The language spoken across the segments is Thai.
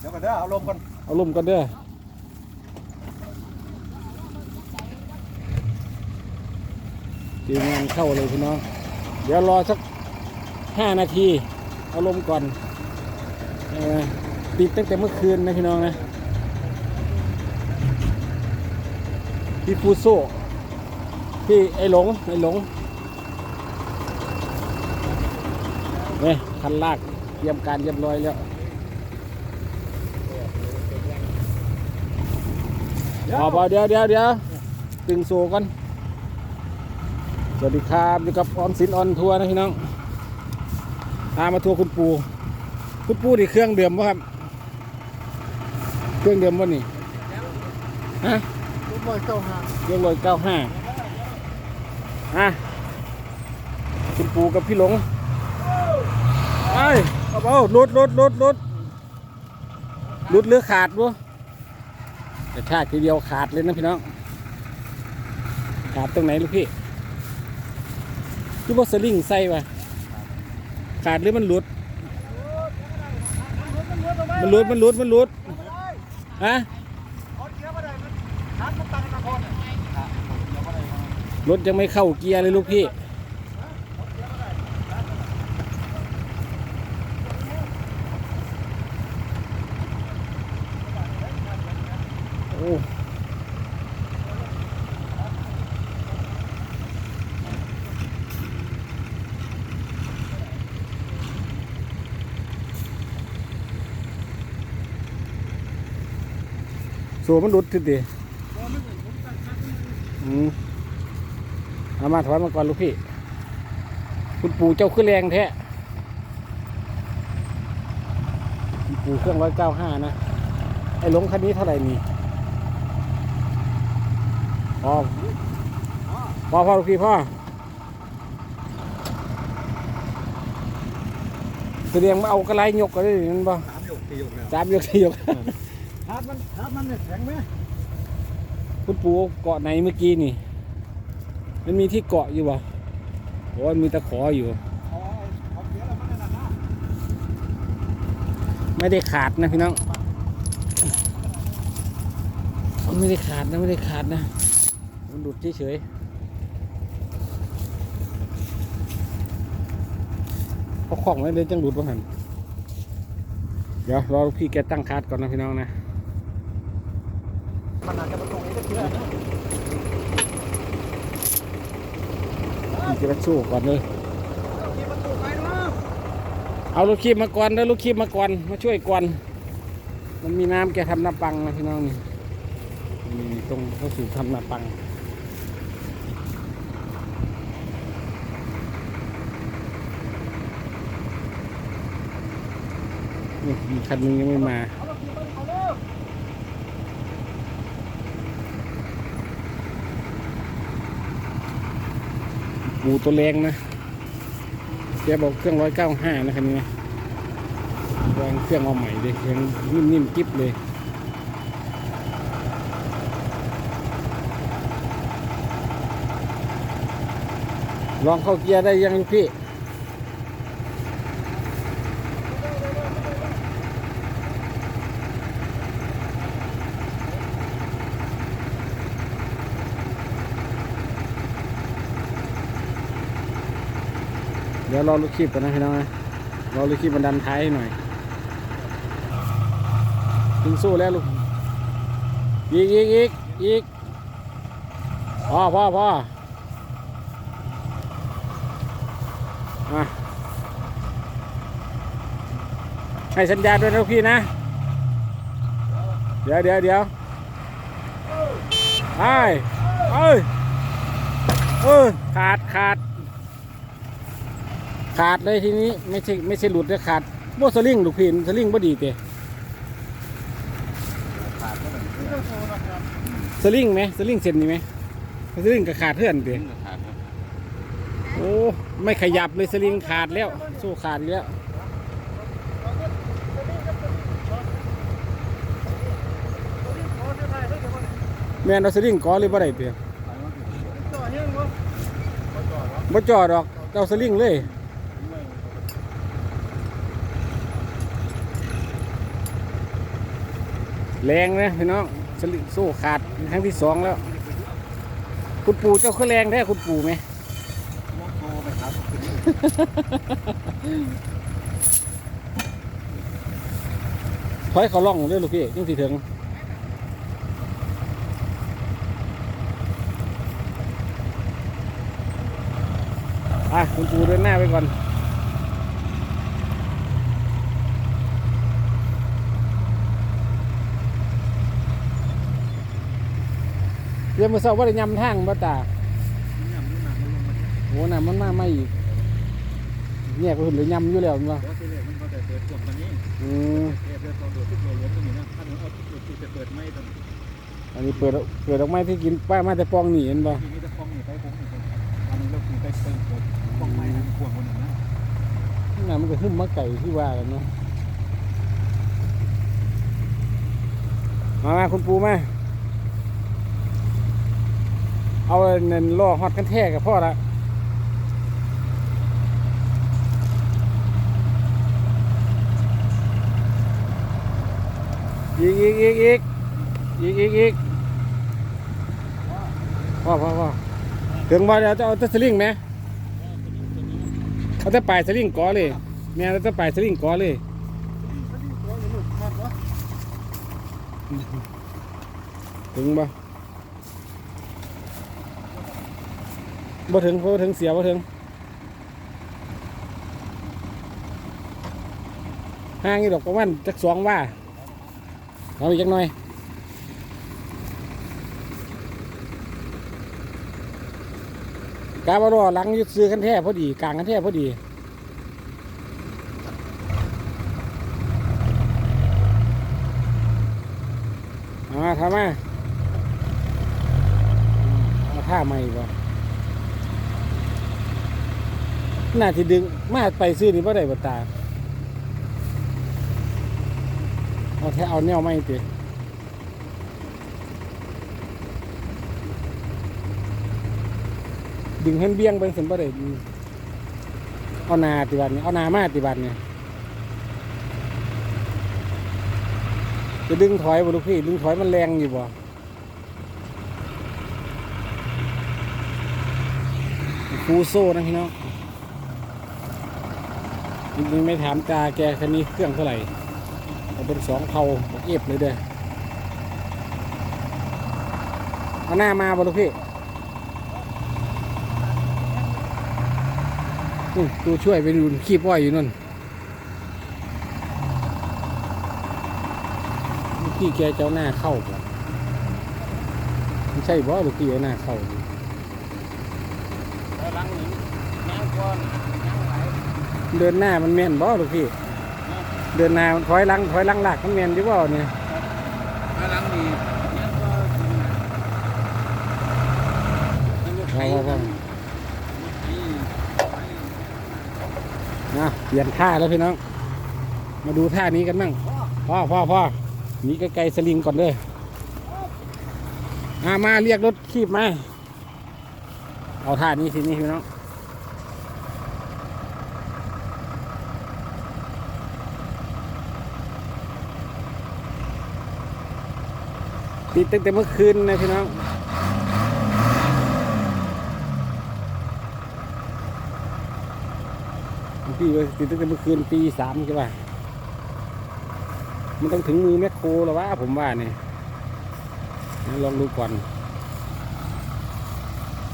เดี๋ยวก่อนเด้อเอาลมก่อนเอาลมกันเด้อทีมงานเข้าเลยพี่น้อง เดี๋ยวรอสักห้านาที เอาลมก่อนเออปิดตั้งแต่เมื่อคืนนะพี่น้องนะพี่ฟูโซพี่ไอ้หลงไอ้หลงเนี่ยคันลากเตรียมการเรียบร้อยแล้ว พอพอเดี๋ยวเดี๋ยวเดี๋ยวตึงโซก่อนสวัสดีครับอยู่กับออมสินออนทัวร์นะพี่น้องตามมาทัวร์คุณปูคุณปูนี่เครื่องเดิมป่ะครับ เครื่องเดิมป่ะนี่ฮะลูกบอยเก้าห้าเครื่องลอยเก้าห้าอะคุณปูกับพี่หลงไปเอาเอาลดลดลดลดลดเลือขาดบ่ กระชากทีเดียวขาดเลยนะพี่น้อง ขาดตรงไหนลูกพี่คือว่าสลิงใส่ปะขาดหรือมันหลุด มันหลุด มันหลุด มันหลุดฮะเอาเกียร์มาได้มันชาร์จมันตังค์นะคนอะรถยังไม่เข้าเกียร์เลยลูกพี่ โอ้โซ่มันหลุดทีเดียวอืมเอามาถอยมาก่อนลูกพี่ คุณปู่เจ้าขึ้นแรงแท้คุณปู่เครื่องร้อยเก้าห้านะ ไอ้หลงคันนี้เท่าไหร่นี่ พอพอพอลูกพี่พ่อแสดงมาเอากระไรยกกันได้นั่นบ่สามหยกสี่หยกแล้วสามยกสี่ยกชาร์จมันชาร์จมันเนี่ยแข็งไหมคุณปู่เกาะไหนเมื่อกี้นี่ มันมีที่เกาะอยู่บ่โอ้ยมีตะขออยู่เอาเอาเกียร์แล้วมันนั่นนะไม่ได้ขาดนะพี่น้อง ไม่ได้ขาดนะไม่ได้ขาดนะ มันหลุดเฉยๆเขาของไว้เลยจังหลุดว่าหันเดี๋ยวรอพี่แกตั้งคาดก่อนนะพี่น้องนะมันอาจจะมาตรงนี้ก็เกียร์นะพี่จะสู้ก่อนเลยเอาลูกคีบมาก่อนเด้อลูกคีบมาก่อนมาช่วยก่อน มันมีน้ำแกทำน้ำปังนะพี่น้องนี่นี่ตรงเขาสูบทำน้ำปัง มีคันนึงยังไม่มาปูตัวแรงนะแกบอกเครื่องร้อยเก้าห้านะคันนี้นะวางเครื่องเอาใหม่เลยเครื่องนิ่มๆกิ๊บเลยลองเข้าเกียร์ได้ยังพี่ ดี๋ยวรอลูกคีบก่อนนะพี่น้องนะรอลูกคีบมันดันท้ายหน่อยถึงสู้แล้วลูกอีกอีกอีกอีกพ่อพ่อพ่อมาให้สัญญาณด้วยนะลูกพี่นะ เดี๋ยวเดี๋ยวเดี๋ยวไปเอ้ยเออขาดขาด ขาดเลยทีนี้ไม่ใช่ไม่ใช่หลุดเลยขาดโบสลิงลูกพี่สลิงบ่ดีเตะสลิงไหมสลิงเส้นนี่ไหมสลิงก็ขาดเพื่อนเตะโอ้ไม่ขยับเลยสลิงขาดแล้ว สู้ขาดแล้วแม่นเอาสลิงก้อเลยบ่ได้เตะจ่ยงวะบ่จอดดอกเอาสลิงเลย แรงนะพี่น้องสลิงโซ่ขาดครั้งที่สองแล้ว คุณปู่เจ้าคือแรงแท้คุณปู่ไหมมองโตไปครับถอยเขาล่องเด้อลูกพี่ยังสิถึงอะคุณปู่เดินหน้าไปก่อน เรียนมาเศร้าว่าได้ยำทางบ่ตานี่มันหนักมันลงมาโหน้ำมันมาไม่อีกแยกไปหุ่นเลยยำอยู่แล้วมั้งเพราะที่แรกมันก็ได้เปิดช่วงตอนนี้อืมเปิดเปิดตอนโดดทุกโดดล้มตรงนี้นะถ้าเราเอาทุกโดดที่จะเปิดไม่ตอนนี้อันนี้เปิดเปิดดอกไม้ที่กินป้ามาแต่ปองหนีเห็นบ่ทีนี้จะฟ้องนี่ไปผมนี่ไปตอนนี้เราคือไปเปิดเปิดฟ้องไม่นะควงคนหนึ่งนะน้ำมันก็ขึ้นมาไก่ที่ว่ากันเนาะมามาคุณปูมา เอาเงินล่อฮอดกันแท้กับพ่อละอีกอีกอีกอีกอีกอีกอีกพ่อพ่อพ่อถึงว่าเดี๋ยวจะเอาแตะสลิงไหมเอาแต่ปลายสลิงก่อเลยแม่เอาแต่ปลายสลิงก่อเลยถึงบ่ บ่ถึงบ่ถึงเสียบ่ถึงห่างอีดอกประมาณจักสองว่าเอาอีกจักหน่อยกาบรอหลังยึดซื้อกันแท้พอดีกลางกันแท้พอดีอามาทำมมาท่าใหม่บ่ น่าที่ดึงมาไปซื้อนี่บ่ได้บ่ตาเอาแค่เอาแนวไม่ติดึงให้เบี้ยงเบิ่งสิบ่ได้เอานาติบัดนี่เอานามาติบัดนี่จะดึงถอยบ่ลูกพี่ ดึงถอยมันแรงอยู่บ่ฟูโซ่นะพี่น้อง จริงไม่ถามตาแกคันนี้เครื่องเท่าไหร่เอาเป็นสองเผาบอเอฟเลยเด้อเอาหน้ามาบ่ลูกพี่อืมตัวช่วยไปดูขี้ป้อยอยู่นั่นพี่แกเจ้าหน้าเข้าบ่ไม่ใช่บ่ลูกพี่เอาหน้าเข้านี่หลังนี้ำก่อน เดินหน้ามันแม่นบ่ลูกพี่ เดินหน้าถอยหลังถอยหลังหลักมันแม่นอยู่บ่เนี่ยหลังนี้นั่งก็นั่งก็ไถเอาเอาเอานะเปลี่ยนท่าแล้วพี่น้อง มาดูท่านี้กันบ้างพ่อพ่อพ่อหนีไกลๆสลิงก่อนเลยมามาเรียกรถขีบมา เอาท่านี้ทีนี้พี่น้อง ติดตั้งแต่เมื่อคืนนะพี่น้องพี่ว่าติดตั้งแต่เมื่อคืนตีสามใช่ป่ะมันต้องถึงมือแมคโครแล้ววะผมว่าเนี่ยงั้นลองดูก่อน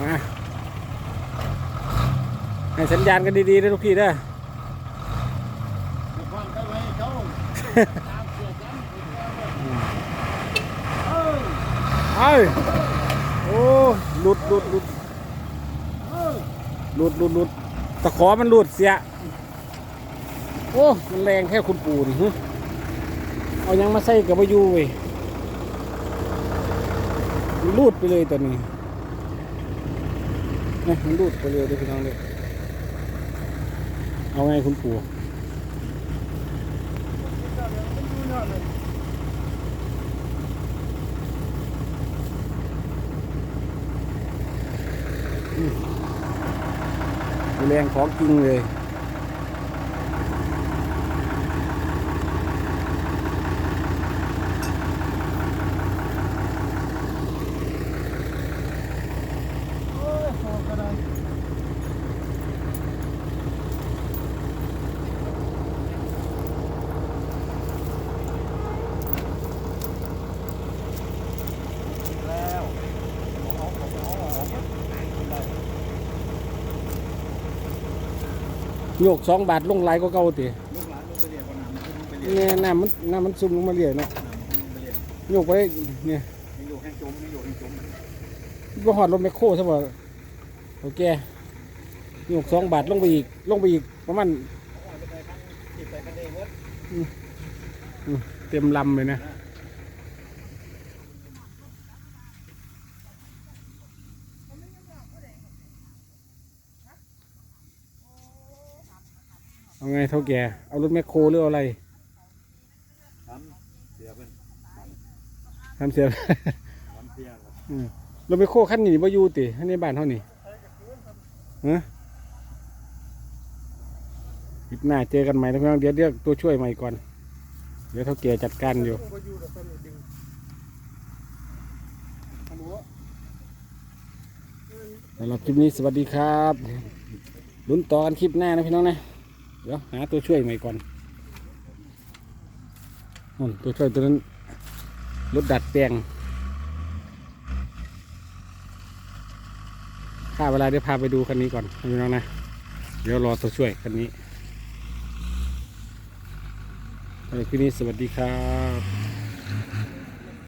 มาให้สัญญาณกันดีๆนะทุกพี่เด้อ ฟัง ไอ้โอ้หลุดหลุดหลุดหลุดหลุดหลุดตะขอมันหลุดเสีย โอ้มันแรงแค่คุณปู่นี่ฮึเอายังมาใส่กับมายูเว้ยรูดไปเลยตัวนี้นี่มันรูดไปเลยด้อพี่น้องเลยเอาไงคุณปู่ แรงของจริงเลย โยกสองบาทลงไหลายก็เก่าติลูกหลานลงไปเรียกว่าน้ำมันลงไปเรียกเนี่ยน้ำมันน้ำมันซุ่มลงมาเรื่อยเนาะน้ำมันลงไปเรียกโยกไปเนี่ยให้อยู่ให้จมให้อยู่ให้จมก็หอดรถแมคโครใช่ป่ะโอเคโยกสองบาทลงไปอีกลงไปอีกประมาณจะไปคันจิบไปคันเองเว้ยเต็มลำเลยนะ เอาไงเท่าแก่เอารถแมคโครหรือเอาอะไรทำเสียเป็นทำเสียทำเสียครับรถแมคโครคันนี้บ่อยู่ติอันนี้บ้านเท่านี้ฮะคลิปหน้าเจอกันใหม่นะพี่น้องเดี๋ยวเรียกตัวช่วยใหม่ก่อน เดี๋ยวเท่าแก่จัดการอยู่สำหรับคลิปนี้สวัสดีครับลุ้นต่อกันคลิปหน้านะพี่น้องนะ เดี๋ยวหาตัวช่วยใหม่ก่อนนู่นตัวช่วยตัวนั้นรถดัดแปลงถ้าเวลาเดี๋ยวพาไปดูคันนี้ก่อนพี่น้องนะ เดี๋ยวรอตัวช่วยคันนี้สำหรับคลิปนี้สวัสดีครับ